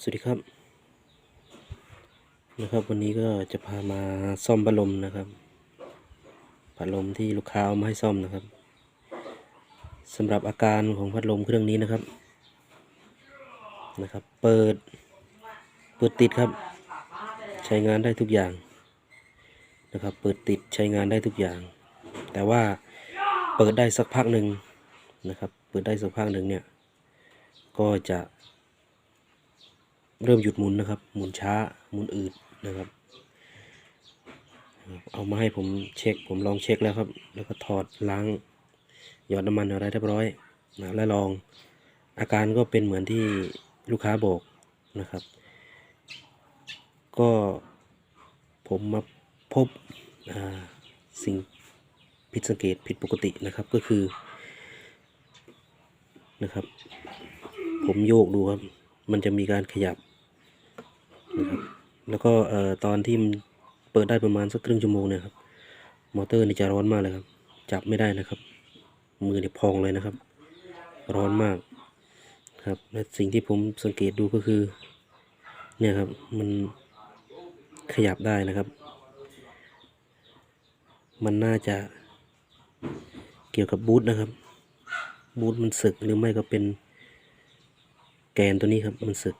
สวัสดีครับ นะครับวันนี้ก็จะพามาซ่อมพัดลมนะครับพัดลมที่ลูกค้าเอามาให้ซ่อมนะครับสำหรับอาการของพัดลมเครื่องนี้นะครับนะครับ เปิดเปิดติดครับ ใช้งานได้ทุกอย่างนะครับ เปิดติดใช้งานได้ทุกอย่าง แต่ว่าเปิดได้สักพักหนึ่งนะครับ เปิดได้สักพักหนึ่งเนี่ยก็จะ เริ่มหยุดหมุนนะครับ หมุนช้าหมุนอืดนะครับ เอามาให้ผมเช็คผมลองเช็คแล้วครับ แล้วก็ถอดล้างหยอดน้ำมันอะไรเรียบร้อยนะแล้วลองอาการก็เป็นเหมือนที่ลูกค้าบอกนะครับ ก็ผมมาพบาสิ่งผิดสังเกตผิดปกตินะครับก็คือนะครับ ผมโยกดูครับ มันจะมีการขยับ นะครับแล้วก็ตอนที่มันเปิดได้ประมาณสักครึ่งชั่วโมงเนี่ยครับมอเตอร์นี่จะร้อนมากเลยครับ จับไม่ได้นะครับ มือเนี่ยพองเลยนะครับ ร้อนมากครับและสิ่งที่ผมสังเกตดูก็คือ เนี่ยครับมันขยับได้นะครับ มันน่าจะเกี่ยวกับบูทนะครับ บูทมันสึกหรือไม่ก็เป็นแกนตัวนี้ครับมันสึก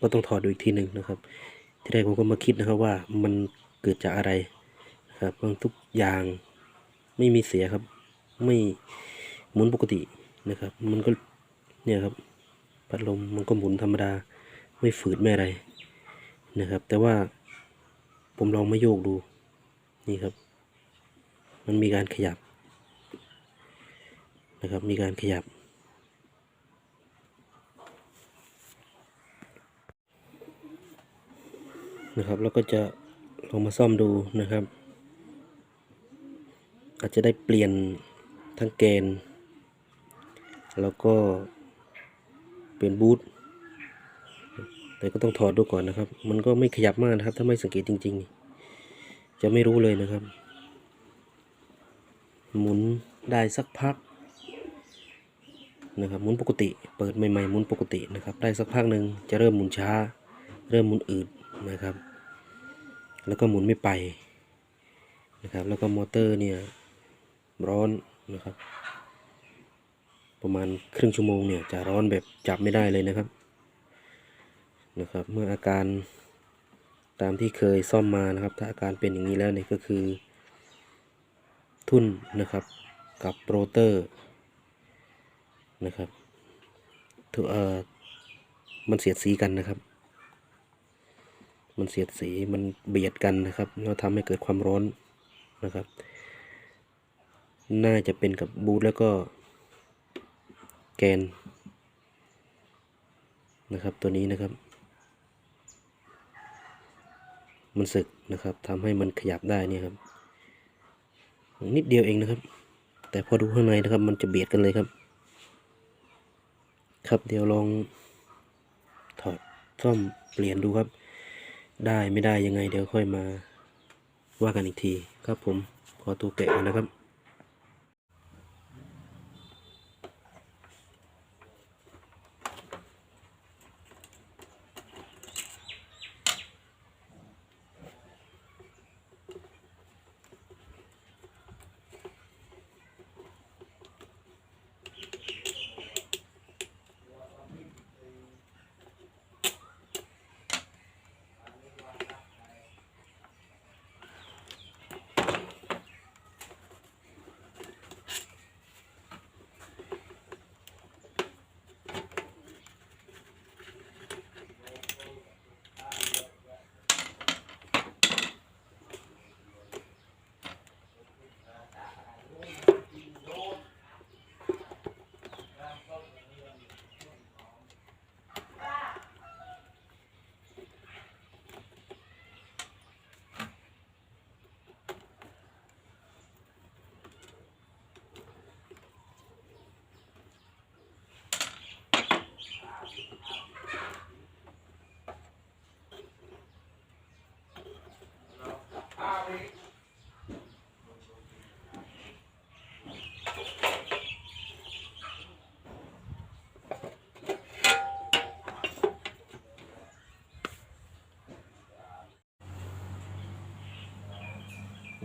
ก็ต้องถอดดูอีกทีหนึ่งนะครับ ที่แรกผมก็มาคิดนะครับว่ามันเกิดจากอะไรนะครับบางทุกอย่างไม่มีเสียครับ ไม่หมุนปกตินะครับ มันก็เนี่ยครับพัดลมมันก็หมุนธรรมดา ไม่ฝืดไม่อะไรนะครับ แต่ว่าผมลองมาโยกดูนี่ครับ มันมีการขยับนะครับ มีการขยับ นะครับแล้วก็จะลองมาซ่อมดูนะครับ อาจจะได้เปลี่ยนทั้งแกนแล้วก็เปลี่ยนบูทแต่ก็ต้องถอดดูก่อนนะครับ มันก็ไม่ขยับมากนะครับ ถ้าไม่สังเกตจริง ๆ จะไม่รู้เลยนะครับ หมุนได้สักพักนะครับหมุนปกติ เปิดใหม่ๆหมุนปกตินะครับ ได้สักพักหนึ่งจะเริ่มหมุนช้า เริ่มหมุนอืด นะครับ แล้วก็หมุนไม่ไปนะครับ แล้วก็มอเตอร์เนี่ยร้อนนะครับ ประมาณครึ่งชั่วโมงเนี่ยจะร้อนแบบจับไม่ได้เลยนะครับนะครับ เมื่ออาการตามที่เคยซ่อมมานะครับ ถ้าอาการเป็นอย่างนี้แล้วเนี่ยก็คือ ทุ่นนะครับกับโรเตอร์นะครับถือเอ่อมันเสียดสีกันนะครับ มันเสียดสีมันเบียดกันนะครับแล้วทำให้เกิดความร้อนนะครับ น่าจะเป็นกับบูทแล้วก็แกนนะครับตัวนี้นะครับ มันสึกนะครับทำให้มันขยับได้นี่ครับ นิดเดียวเองนะครับ แต่พอดูข้างในนะครับ มันจะเบียดกันเลยครับ ครับเดี๋ยวลองถอดซ่อมเปลี่ยนดูครับ ได้ไม่ได้ยังไงเดี๋ยวค่อยมาว่ากันอีกทีครับผมขอตัวแกะก่อนนะครับ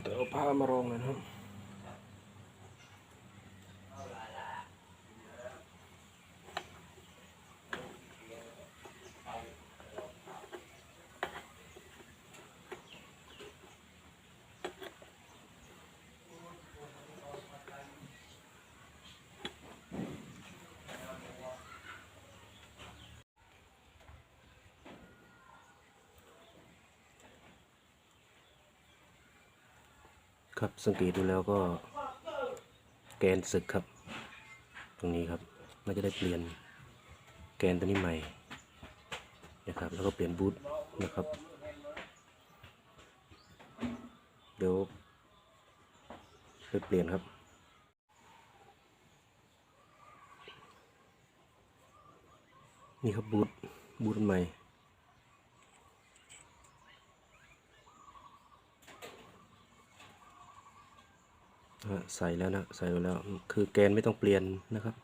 เดี๋ยวเอาผ้ามารองหนอยนะ ครับสังเกตดูแล้วก็แกนศึกครับ ตรงนี้ครับน่าจะได้เปลี่ยนแกนตัวนี้ใหม่นะครับ แล้วก็เปลี่ยนบูทนะครับ เดี๋ยวไปเปลี่ยนครับนี่ครับบูทบูทใหม่ อะ ใส่แล้วนะใส่ไว้แล้วคือแกนไม่ต้องเปลี่ยนนะครับ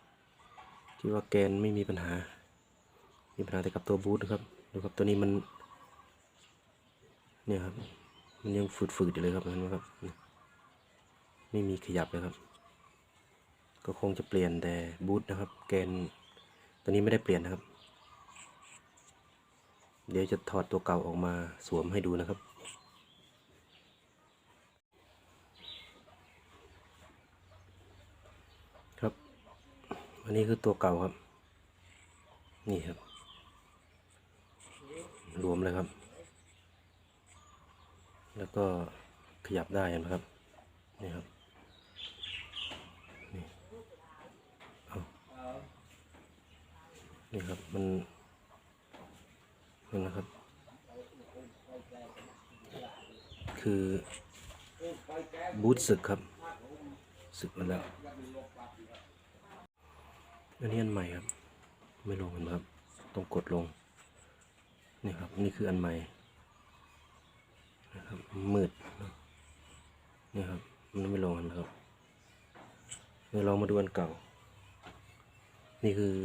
ที่ว่าแกนไม่มีปัญหา มีปัญหาแต่กับตัวบูทนะครับดูครับตัวนี้มันเนี่ยครับมันยังฝืดๆอยู่เลยครับเห็นไหมครับไม่มีขยับเลยครับ ก็คงจะเปลี่ยนแต่บูทนะครับ แกนตัวนี้ไม่ได้เปลี่ยนนะครับ เดี๋ยวจะถอดตัวเก่าออกมาสวมให้ดูนะครับ อันนี้คือตัวเก่าครับ นี่ครับ รวมเลยครับ แล้วก็ขยับได้เห็นไหมครับ นี่ครับนี่เอานี่ครับ มันนี่นะครับ คือบูทสึกครับ สึกมาแล้ว อันนี้อันใหม่ครับ ไม่ลงเห็นไหมครับ ต้องกดลง นี่ครับ นี่คืออันใหม่ นะครับ มืด นี่ครับ มันไม่ลงนะครับเดี๋ยวลองมาดูอันเก่า นี่คือ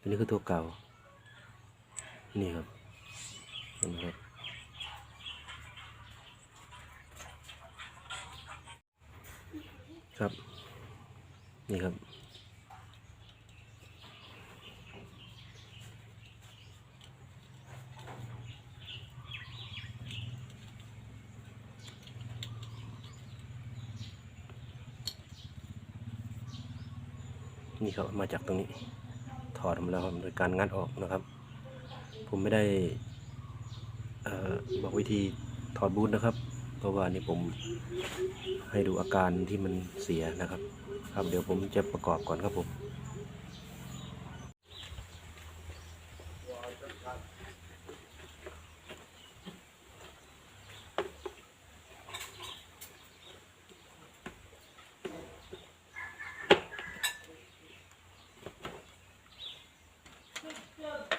อันนี้คือตัวเก่า นี่ครับเห็นไหมครับครับ นี่ครับ นี่ครับมาจากตรงนี้ ถอดมาแล้วโดยการงัดออกนะครับ ผมไม่ได้บอกวิธีถอดบูทนะครับ เพราะว่านี่ผมให้ดูอาการที่มันเสียนะครับ ครับเดี๋ยวผมจะประกอบก่อนครับผม Good.